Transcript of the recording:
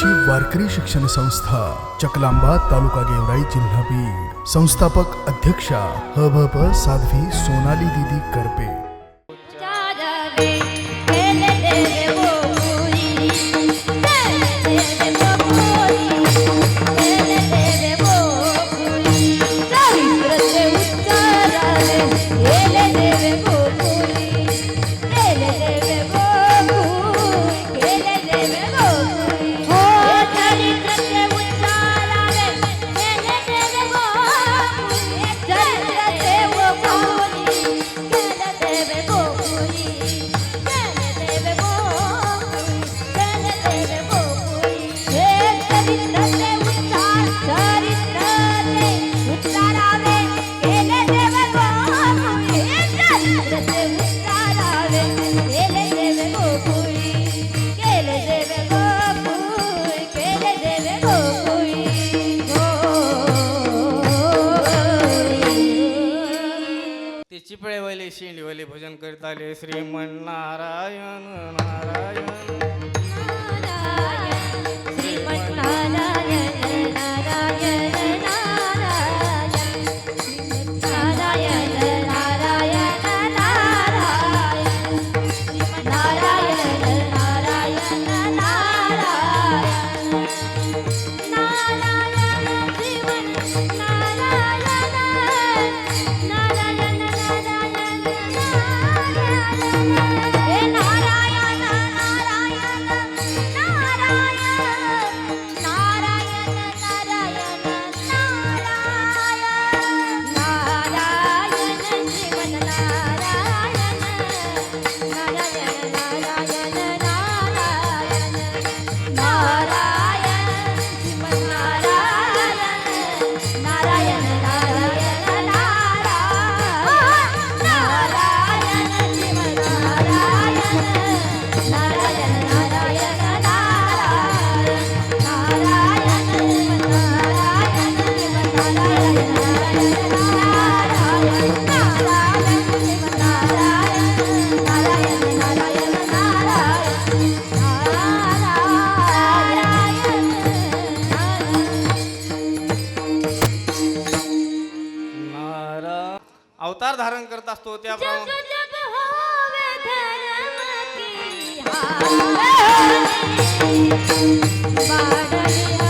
आजची वारकरी शिक्षण संस्था चकलांबा तालुका गेवराई जिल्हा बीड. संस्थापक अध्यक्षा ह भ प साध्वी सोनाली दिदी करपे. भजन करताले श्रीमन नारायण नारायण. अवतार धारण करत असतो त्याप्रमाणे प्रमाणे